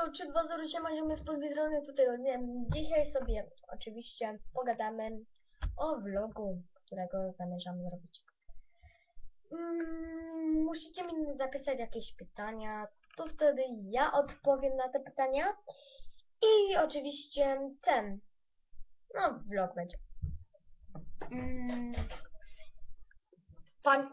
Halo, czy 207 ziomy z podwiedzony tutaj wiem, Dzisiaj sobie oczywiście pogadamy o vlogu, którego zamierzam zrobić. Mm, musicie mi zapisać jakieś pytania, to wtedy ja odpowiem na te pytania. I oczywiście ten, no vlog będzie. Mm, pan,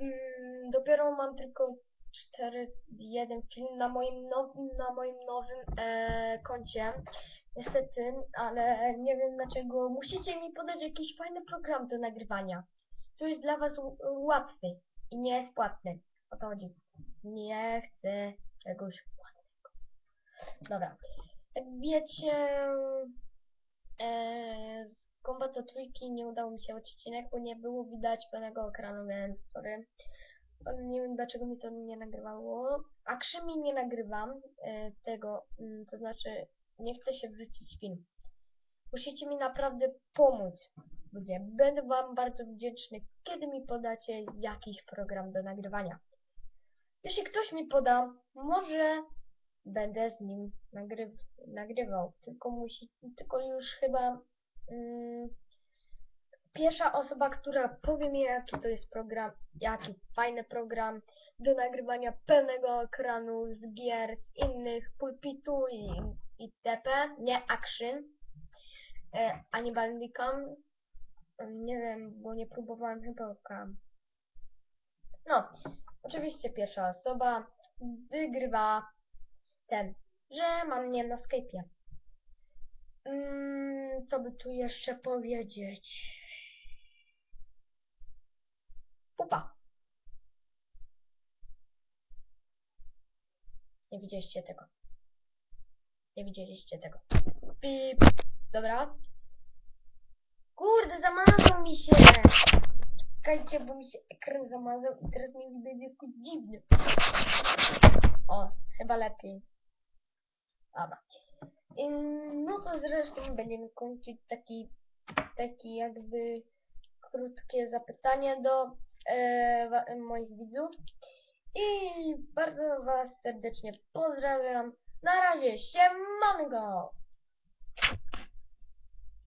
mm, dopiero mam tylko cztery, jeden film na moim nowym, na moim nowym e, koncie. Niestety, ale nie wiem dlaczego. Musicie mi podać jakiś fajny program do nagrywania. Co jest dla was łatwy i nie jest płatny. O to chodzi. Nie chcę czegoś płatnego. Dobra. Jak wiecie, e, z Kombata Trójki nie udało mi się odcinek, bo nie było widać pełnego ekranu, więc sorry. Nie wiem dlaczego mi to nie nagrywało. A Krzymi nie nagrywam e, tego, mm, to znaczy nie chcę się wrzucić film. Musicie mi naprawdę pomóc, ludzie. Będę wam bardzo wdzięczny, kiedy mi podacie jakiś program do nagrywania. Jeśli ktoś mi poda, może będę z nim nagryw nagrywał. Tylko musi, tylko już chyba mm, pierwsza osoba, która powie mi jaki to jest program, jaki fajny program do nagrywania pełnego ekranu z gier, z innych pulpitu i itp. Nie action, e, ani bandicam. Nie wiem, bo nie próbowałem chyba. No, oczywiście pierwsza osoba wygrywa ten, że mam mnie na Skype'ie. Mm, co by tu jeszcze powiedzieć? Pupa. Nie widzieliście tego. Nie widzieliście tego. Pip. Dobra. Kurde, zamazał mi się. Czekajcie, bo mi się ekran zamazał i teraz mi widać jakoś dziwnie. O, chyba lepiej. Dobra. No to zresztą będziemy kończyć taki, taki jakby krótkie zapytanie do e, moich widzów. I bardzo Was serdecznie pozdrawiam. Na razie, siemanko!